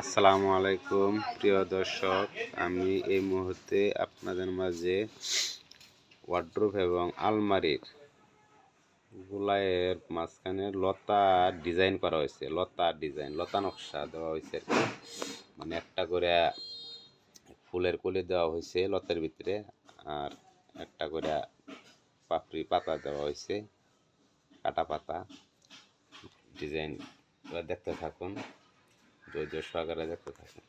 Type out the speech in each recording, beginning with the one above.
আসসালামু আলাইকুম, প্রিয় দর্শক। আমি এই মুহূর্তে আপনাদের মাঝে ওয়ার্ড্রোপ এবং আলমারির গোলায়ের মাঝখানে লতা ডিজাইন করা হয়েছে, লতা ডিজাইন লতা নকশা দেওয়া হয়েছে। মানে একটা করে ফুলের কলি দেওয়া হয়েছে লতার ভিতরে, আর একটা করে পাপড়ি পাতা দেওয়া হয়েছে, কাটা পাতা। ডিজাইন দেখতে থাকুন। ধৈর্য সহকারে দেখতে থাকুন।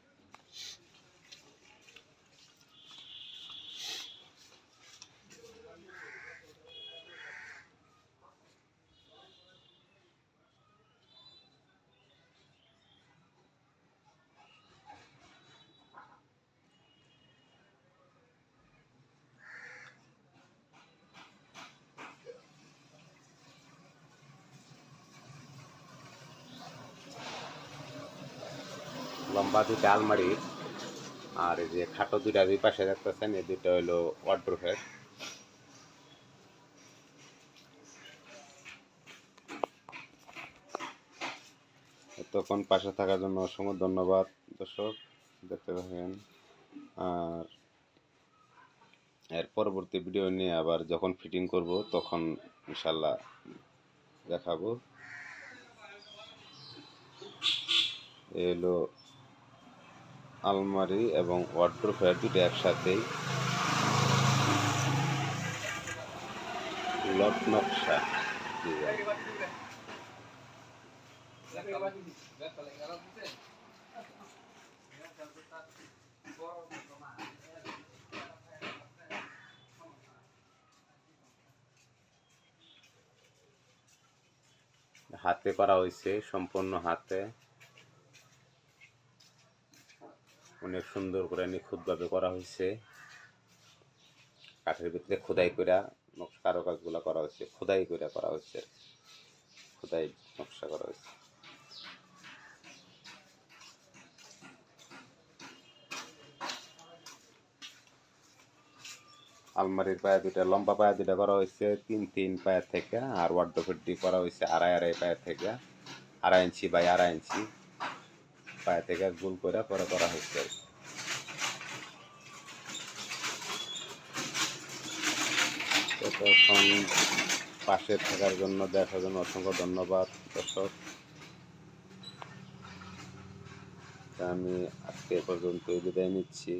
লম্বা দুইটা আলমারি আর এই যে খাটো দুইটা দুই পাশে দেখতেছেন, এই দুটো হলো ওয়ার্ড্রোফের তখন পাশে থাকার জন্য অসংখ্য ধন্যবাদ, দর্শক, দেখতে থাকেন। আর এর পরবর্তী ভিডিও নিয়ে আবার যখন ফিটিং করব, তখন ইনশাল্লাহ দেখাবো। এ হলো আলমারি এবং ওয়ার্ড্রোফের দুটো একসাথেই। লট নকশা ডিজাইন হাতে করা হয়েছে সম্পূর্ণ হাতে। অনেক সুন্দর করে নিখুঁতভাবে করা হয়েছে। কাঠের ভিতরে খোদাই করে কারও কাজগুলো করা হয়েছে, খোদাই করে করা হয়েছে। খোদাই নকশা করা হয়েছে। আলমারির পায়ে দুটা লম্বা পায়ে দুটা করা হয়েছে, তিন তিন পায়ের থেকে, আর ওয়ার্ডোফের ডি করা হয়েছে, আড়াই আড়াই পায়ের থেকে, আড়াই ইঞ্চি বাই আড়াই ইঞ্চি পায়ে থেকে গোল করে করা হয়েছে আর কি। তখন পাশে থাকার জন্য দেখার জন্য অসংখ্য ধন্যবাদ, দর্শক। আমি আজকে পর্যন্ত বিদায় নিচ্ছি।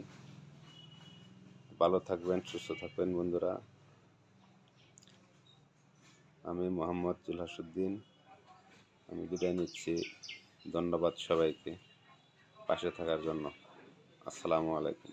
ভালো থাকবেন, সুস্থ থাকবেন বন্ধুরা। আমি মোহাম্মদ জুলহাসুদ্দিন আমি বিদায় নিচ্ছি। ধন্যবাদ সবাইকে পাশে থাকার জন্য। আসসালামু আলাইকুম।